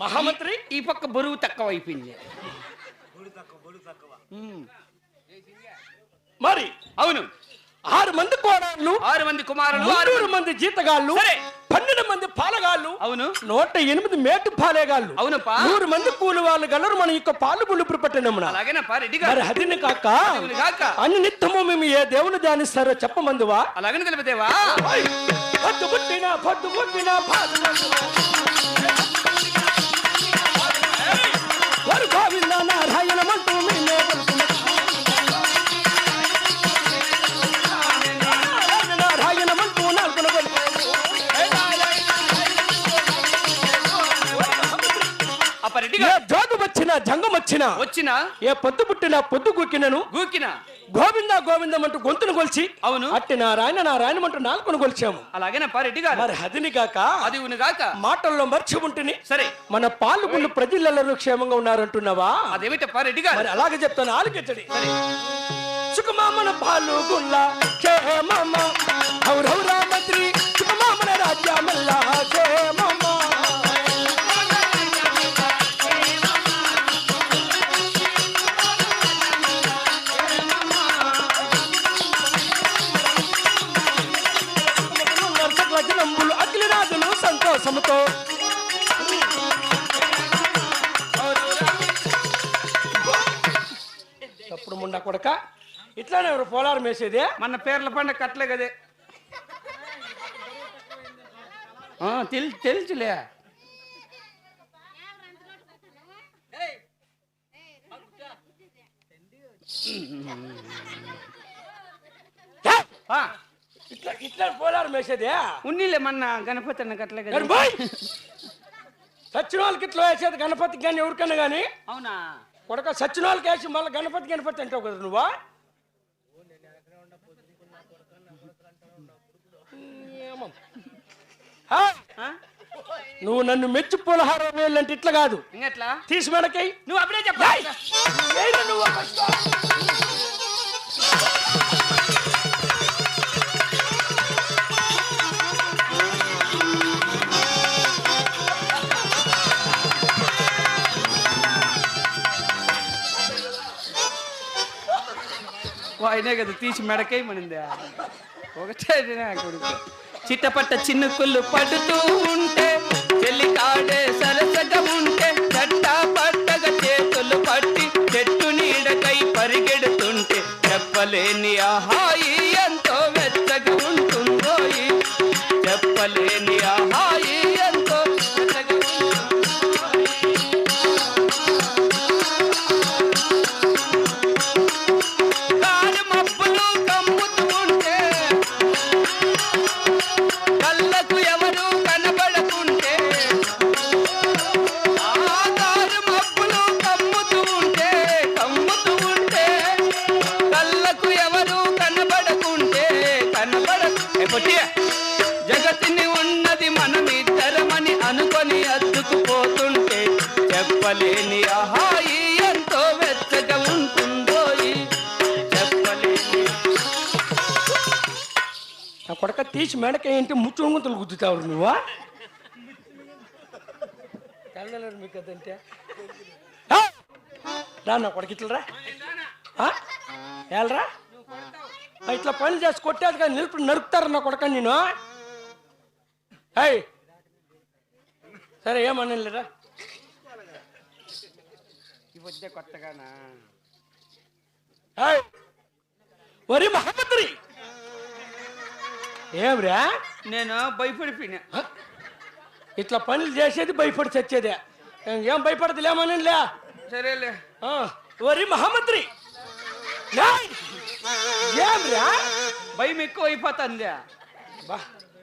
మహామంత్రి? ఈ పక్క బరువు తక్కువ అయిపోయింది. మరి అవును. ఆరు మంది కోడళ్ళు ఆరు మంది కుమారులు ఆరు మంది జీతగాళ్ళు. పన్నెండు మంది పాలగాళ్ళు అవును. నూట ఎనిమిది మేటు పాలేగాళ్ళు. అవునప్పా. నూరు మంది కూలి వాళ్ళు గలరు మన యొక్క పాలు పులుపురు పట్టణమున అలాగేనప్పా రెడ్డి మరి గారు హదిని కాక. దేవుని అన్ని నిత్యము మేము ఏ దేవుని ధ్యానిస్తారో చెప్పమందువా? అలాగని తెలిపితేవా? పద్దు పుట్టిన పాలు గోవింద ఏ గారు జోగు వచ్చినా జంగం వచ్చినా వచ్చిన ఏ పొద్దు పుట్టినా పొద్దు గుక్కినను గూకిన. గోవింద గోవిందం అంటూ గొంతును కొలిచి అవును. అట్టి నారాయణ నారాయణ అంటూ నాలుగును కొలిచాము అలాగేనప్పా రెడ్డి గారు మరి అది ఉనుగాక మాటల్లో మర్చి ఉంటుని సరే. మన పాల్గొన్న ప్రజలలో క్షేమంగా ఉన్నారంటున్నావా? అదేమిటప్పా రెడ్డి గారు మరి అలాగే చెప్తాను ఆలకించడి సుఖమామన పాల్గొల్ల క్షేమమ ఔరౌరా ముండా కొడక ఇట్లానే ఎవరు పోలారం వేసేది? మన పేర్ల పండుగ కట్టలే కదే. ఆ, తెల్ తెలుసులే. ఇట్లా ఇట్లా పోలారం వేసేది? ఉన్నీలే మన గణపతి అన్న కట్టలే కదా. సచ్చిన వాళ్ళకి ఇట్లా వేసేది గణపతికి కానీ ఎవరికన్నా కానీ అవునా? కొడక సచ్చిన వాళ్ళకి వేసి మళ్ళీ గణపతి గణపతి అంటావు కదా నువ్వా? నువ్వు నన్ను మెచ్చి పులహారం వేయాలంటే ఇట్లా కాదు. ఇంకెట్లా? తీసి మెడకై నువ్వు అప్పుడే చెప్పా. నువ్వు ఆయనే కదా తీసి మెడకై ఒకటే కొడుకు? చిట్టపట్ట చిన్నుకుళ్ళు పడుతూ ఉంటే చెల్లి కాడే సరసగా ఉంటే చట్టా పట్టగా చేతులు పట్టి చెట్టు నీడకై పరిగెడుతుంటే చెప్పలేని ఆహాయి కొడక తీసి మెడకై అంటే గుద్దుతావు నువ్వా? తెల్లలేరు మీకు అదంటే! రా నా కొడక ఇట్లా పని చేసి కొట్టేది కానీ నిలుపు నరుకుతారు నా కొడక నేను. అయ్ సరే ఏమనలేరా వచ్చే కొత్తగానా! ఒరి మహమ్మద్రి! ఏమ్రా? నేను భయపడిపోయినా? ఇట్లా పనులు చేసేది భయపడి చచ్చేదే. ఏం భయపడదు లేమనిలే సరేలే. ఒరి మహమ్మద్రి ఏయ్! ఏమ్రా? భయం ఎక్కువ అయిపోతుంది బా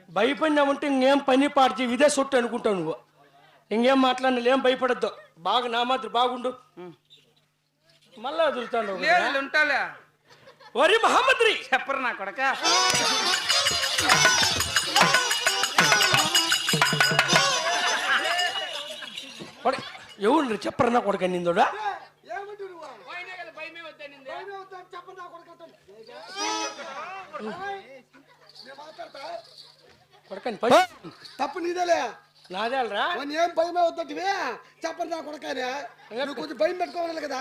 భయపడినామంటే ఇంకేం పని పాడు చేయి ఇదే సొట్టు అనుకుంటావు నువ్వు. ఇంకేం మాట్లాడిన ఏం భయపడద్దు. బాగా నా మాత్రం బాగుండు. మళ్ళా వదులుతాను ఉంటాలే. ఒరి మహమ్మద్రి చెప్పరు నా కొడక? ఎవరు చెప్పరన్నా కొడుక నిందోడా? తప్పు నీదేలే. నాదేలరా ఏం భయం అవుతుంటివి చెప్పండి నా కొడకానే నువ్వు కొంచెం భయం పెట్టుకోవాలి కదా.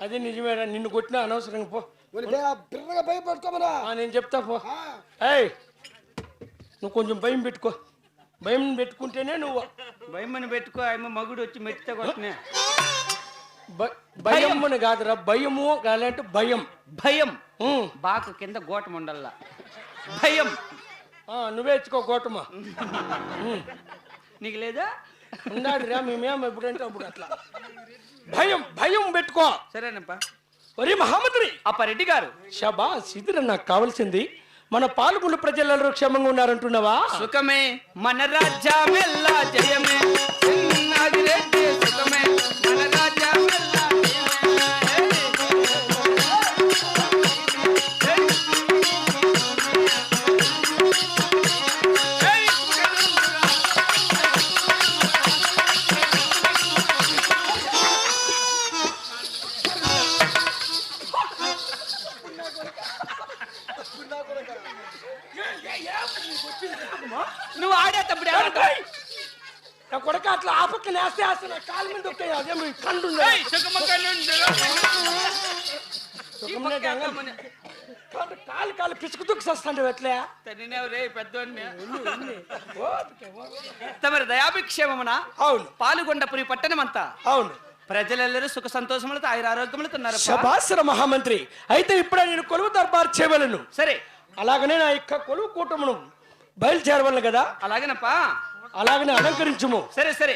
అది నిజమేరా నిన్ను కొట్టినా అనవసరంగా పో బిర్రగా భయం నేను చెప్తా పో. ఆ, ఏయ్ నువ్వు కొంచెం భయం పెట్టుకో. భయం పెట్టుకుంటేనే నువ్వు భయమని పెట్టుకో ఆయమ్మ మగుడు వచ్చి కొట్టినా. భ- భయం అని కాదురా భయము కాలంటే భయం. భయం. బాకు కింద గోటం ఉండల్లా భయం. ఆ, నువ్వే ఇచ్చుకో గోటమా. నీకు లేదా? ఉన్నాడురా మేమేం ఎప్పుడంటే అప్పుడు అట్లా. భయం భయం పెట్టుకో. సరేనప్పా. ఒరే మహామంత్రి! అప్ప రెడ్డి గారు. షబా ఇదిరా నాకు కావాల్సింది. మన పాల్గొండ ప్రజలందరూ క్షేమంగా ఉన్నారంటున్నావా? సుఖమే మన రాజ్యమెల్లా జయమే. నువ్వు ఆడేటప్పుడు ఏమంటావు? నా కొడక అట్లా ఆపక్క నేస్తే వేస్తే నా కాలు మీద దొక్కాయి అదే మీ ఏద్దామని. కాలు కాలు పిసుకు దుక్కు వస్తాండి ఎట్లా? తన్నినేవు రే పెద్దోడిని. తమరి దయాభిక్షేమమున అవును. పాలుగొండపురి పట్టణమంతా అవును. ప్రజలెల్లరూ సుఖ సంతోషములతో ఆయుర ఆరోగ్యములతో ఉన్నారు మహామంత్రి అయితే ఇప్పుడే నేను కొలువు దర్బార్ చేయవలను సరే అలాగనే నా యొక్క కొలువు కూటమును బయలుదేరవలను కదా? అలాగేనప్పా. అలాగనే అలంకరించుము. సరే సరే.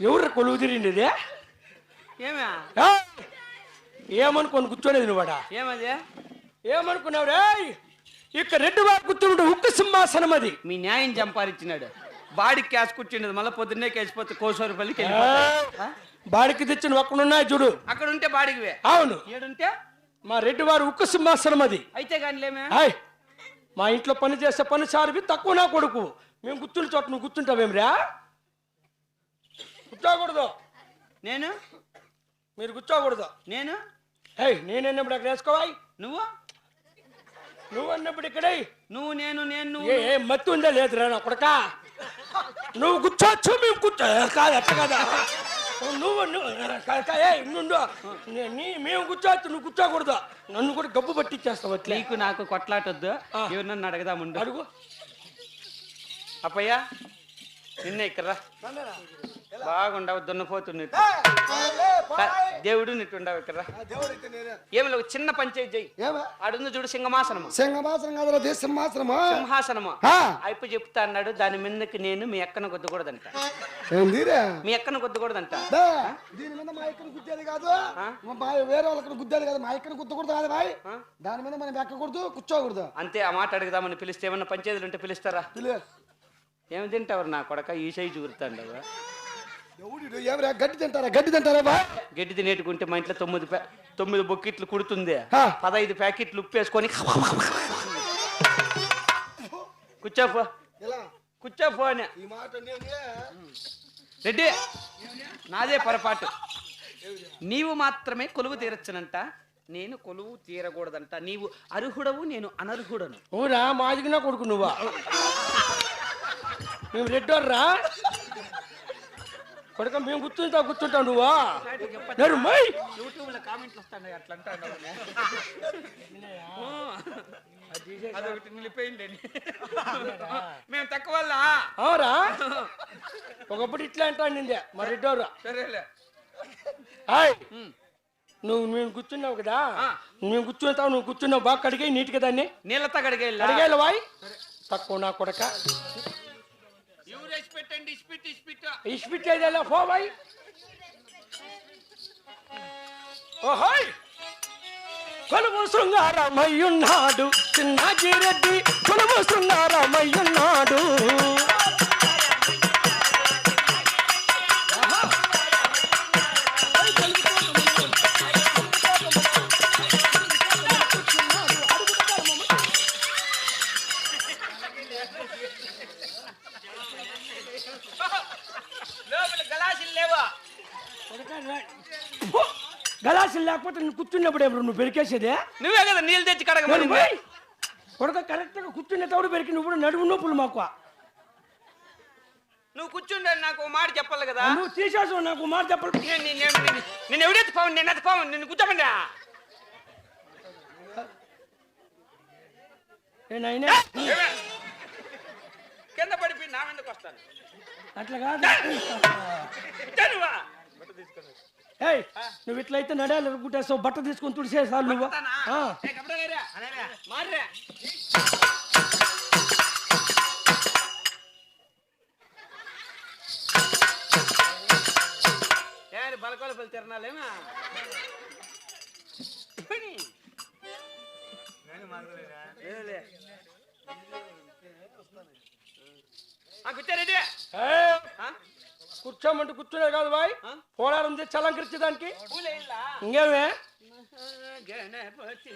ఎవరు కొలువు తిరిండేది ఏమే? ఏమనుకోని కూర్చోలేదు నువ్వాడా ఏమది? ఏమనుకున్నావు? రే ఇక రెడ్డి వారు కూర్చుంటే ఉక్కు సింహాసనం అది. మీ న్యాయం చంపారిచ్చినాడు బాడీకి క్యాష్ కూర్చుండదు మళ్ళీ పొద్దున్నే కేసిపోతే కోసూరుపల్లికి బాడికి తెచ్చిన ఒక్కడున్నాయి చూడు. అక్కడ ఉంటే బాడికివే అవును. ఏడుంటే? మా రెడ్డి వారు ఉక్కు సింహాసనం అది. అయితే కానీ లేమే? హాయ్ మా ఇంట్లో పని చేసే పని సారివి తక్కువ నా కొడుకు? మేము కూర్చుని చోట నువ్వు కూర్చుంటావేమిరా కూర్చోకూడదు నేను? మీరు కూర్చోకూడదు నేను? హే నేనన్నప్పుడు అక్కడ వేసుకోవాయి నువ్వు? నువ్వు అన్నప్పుడు ఇక్కడే నువ్వు నేను నేను నువ్వు ఏ మత్తు ఉందా లేదురా నా కొడక? నువ్వు కూర్చోవచ్చు మేము కూర్చో కాదు అట్ట కదా. నువ్వు నువ్వు మేము కూర్చోవచ్చు నువ్వు కూర్చోకూడదు నన్ను కూడా గబ్బు పట్టించేస్తావు నీకు నాకు కొట్లాటొద్దు. ఎవరు నన్ను అడగదాముండు అడుగు. అప్పయ్యా నిన్న ఇక్కడ బాగుండవు దున్నపోతుంది దేవుడు నిట్టుండవు ఇక్కడ. ఏమి లేవు చిన్న పంచాయతీ చెయ్యి ఆడుంది చూడు సింహమాసనము సింహమాసనం దేశ సింహాసనమా? సింహాసనము. అయిపు చెప్తా అన్నాడు దాని మీదకి నేను మీ అక్కను కొద్దకూడదంట మీ అక్కను కొద్దకూడదంట దీని మీద మా ఇక్కడిని గుద్దేది కాదు. వేరే వాళ్ళకి గుద్దేది కాదు. మా ఇక్కడిని గుద్దకూడదు కాదు బాయ్. దాని మీద మనం ఎక్కకూడదు కూర్చోకూడదు. అంతే ఆ మాట అడుగుదామని పిలిస్తే ఏమన్నా పంచాయతీలు ఉంటే పిలుస్తారా? ఏమి తింటావు నా కొడక? ఈ సైజు గుర్తాండవు ఎవడు గడ్డి తింటారా? గడ్డి తింటారా బా? గడ్డి తినేటుకుంటే మా ఇంట్లో తొమ్మిది ప్యా- తొమ్మిది బొక్కిట్లు కుడుతుంది. ఆ. పదహైదు ప్యాకెట్లు ఉప్పు వేసుకొని కూర్చోపో. ఎలా? కూర్చోపో అని. ఈ మాట నేనే. రెడ్డి నాదే పొరపాటు. నీవు మాత్రమే కొలువు తీరచ్చునంట నేను కొలువు తీరకూడదంట. నీవు అర్హుడవు నేను అనర్హుడను. ఊరా మాదికి నా కొడుకు నువ్వా. మేము రెడ్డోర్రా కొడుక మేము కూర్చుంటా కూర్చుంటావు నువ్వా? నడు మై యూట్యూబ్లో కామెంట్లు వస్తాయి అట్లా అంటాడు అదొకటి నిలిపోయింది మేము తక్కువ వల్ల అవురా ఒకప్పుడు ఇట్లా అంటా నిందే మా రెడ్డోరు సరేలే. హాయ్. నువ్వు మేము కూర్చున్నావు కదా. మేము కూర్చుంటావు నువ్వు కూర్చున్నావు బాగా కడిగే నీట్గా దాన్ని. నీళ్ళతో కడిగేళ్ళ అడిగేలా వాయ్ తక్కువ నా కొడక. పెట్టండి ఇస్పిట్ ఇస్పిట్ ఇష్పిట్టేదేలా పో పోవాయి ఓహోయ్! కొలువు శృంగారమయ్యున్నాడు చిన్నాగిరెడ్డి కొలువు శృంగారమయ్యున్నాడు. కూర్చున్నప్పుడు ఎప్పుడు నువ్వు పెరికేసేదే నువ్వే కదా నీళ్ళు తెచ్చి కడగమని కొడక కరెక్ట్గా కూర్చునేటప్పుడు పెరికి నువ్వు కూడా నడుము నొప్పులు మాకు. నువ్వు కూర్చుండే నాకు మాట చెప్పాలి కదా. నువ్వు తీసేసావు నాకు మాట చెప్పలు. నేను ఎవడెత్తి పావు నేను ఎత్తి పావు నిన్ను నేను అయినా ఏమే? కింద పడిపోయి నా మీదకి వస్తాను. అట్లా కాదు? ఏయ్ నువ్వు ఇట్లయితే నడాలి కుట్టేస్తావు బట్ట తీసుకొని తుడిసేసాలు నువ్వు. బలకోల పల్లి తిరణాలేమా? లేదులే. ఆ, కూర్చోరెడ్డి ఏయ్, ఆ? కూర్చోమంటే కూర్చునే కాదు బాయ్? పోలారం తెచ్చి అలంకరించే దానికి? ఇంకేమే? గణపతి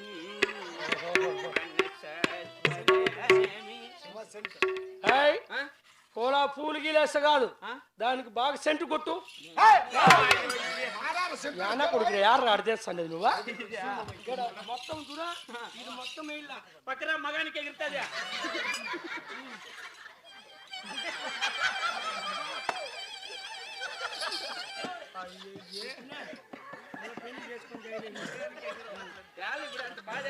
ఆ? పోలా పూలు గీలేస్త కాదు? దానికి బాగా సెంటు కొట్టు. యానా కొడుకు యారు ఆడదేస్తాను నువ్వా? ఇక్కడ మొత్తం చూడా. ఇది మొత్తం పక్కన మగానికి ఎగురుతుంది. అంత బాధ.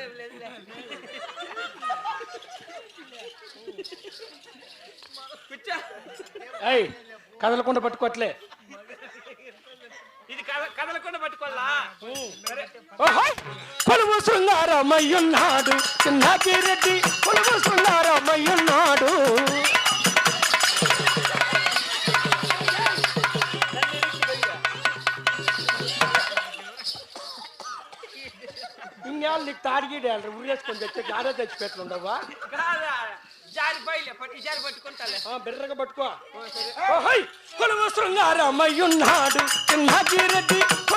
కూర్చో ఏయ్ కదలకుండా పట్టుకోవట్లే ఇది కదలకుండా పట్టుకోవాలా! కొలువు శృంగారమయ్యున్నాడు చిన్నాకిరెడ్డి కొలువు శృంగారమయ్యున్నాడు తాడిగిడేయాలి ఉరేసుకొని తెచ్చి గారే తెచ్చి పెట్లుండవా కాదా? జారిపోయిలే పట్టి జారి పట్టుకుంటాలే. బెర్రగా పట్టుకో! కొలువు శృంగారమయ్యున్నాడు చిన్నాకిరెడ్డి కొలువు